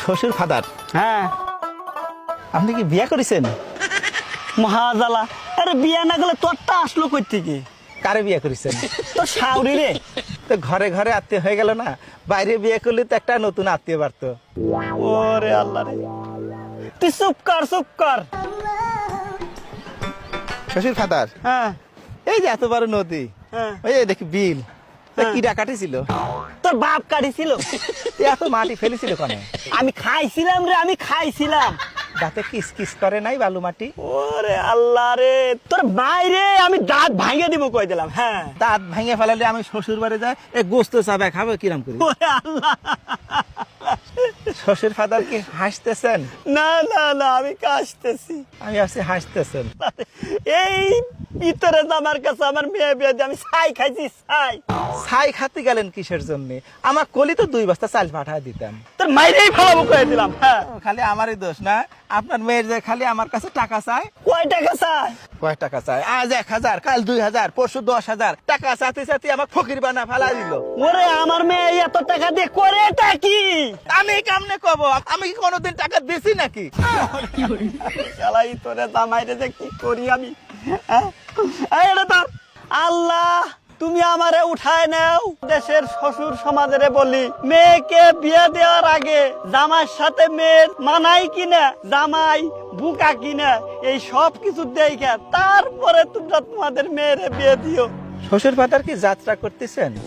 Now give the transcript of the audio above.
শ্বশুর ফাদার? হ্যাঁ। আপনি কি বিয়ে করেছেন? মহাজালা আরে বিয়া না গেলে তোরটা আসলো কই থেকে কারে বিয়ে করেছেন? সাউরি রে। তো ঘরে ঘরে আত্মীয় হয়ে গেল না? বাইরে বিয়ে করলে তো একটা নতুন আত্মীয় বাড়তো। ওরে আল্লাহ রে। তুই চুপ কর চুপ কর। শ্বশুর ফাদার? হ্যাঁ। এই যে এত বড় নদী। হ্যাঁ। ওই দেখি বিল। তা হ্যাঁ। কি ডাকাটি ছিল? তোর বাপ কাটিছিল এত মাটি ফেলেছিল কেন? আমি খাইছিলাম রে আমি খাইছিলাম। দাঁতে কিস কিস করে নাই বালু মাটি? ওরে আল্লাহ রে তোর বাইরে আমি দাঁত ভাঙে দিব কই দিলাম হ্যাঁ। দাঁত ভেঙে ফেলালে আমি শ্বশুর বাড়ি যাই এ গোস্ত চাবে খাব কিরাম করি? ওরে আল্লাহ। শ্বশুর ফাদার কি হাসতেছেন? না না না আমি কাশতেছি। আমি আসছি হাসতেছেন। এই ভিতরে তো আমার কাছে আমার মেয়ে বিয়ে দিয়ে আমি ছাই খাইছি ছাই। ছাই খাতে গেলেন কিসের জন্য? আমার কলি তো দুই বস্তা চাল পাঠা দিতাম। তোর মাইরেই ভালো কয়ে দিলাম হ্যাঁ। খালি আমারই দোষ না? আপনার মেয়ের যে খালি আমার কাছে টাকা চায়। কয় টাকা চাই কয় টাকা চায়? আজ এক হাজার কাল দুই হাজার পরশু দশ হাজার। টাকা চাতে চাতে আমার ফকির বানা ফেলা দিল। ওরে আমার মেয়ে এত টাকা দিয়ে করে এটা কি? আমি কেমনে কব? আমি কি কোনোদিন টাকা দিছি নাকি? শালাই তোরে জামাইরে যে কি করি আমি? হ্যাঁ? এটা তোর আল্লাহ! তুমি আমারে উঠায় নাও। দেশের শ্বশুর সমাজের বলি মেয়েকে বিয়ে দেওয়ার আগে জামার সাথে মেয়ের মানাই কিনা জামাই বুকা কিনা এই সব কিছু দেখা তারপরে তোমরা তোমাদের মেয়েরে বিয়ে দিও। শ্বশুর পাতার কি যাত্রা করতেছেন?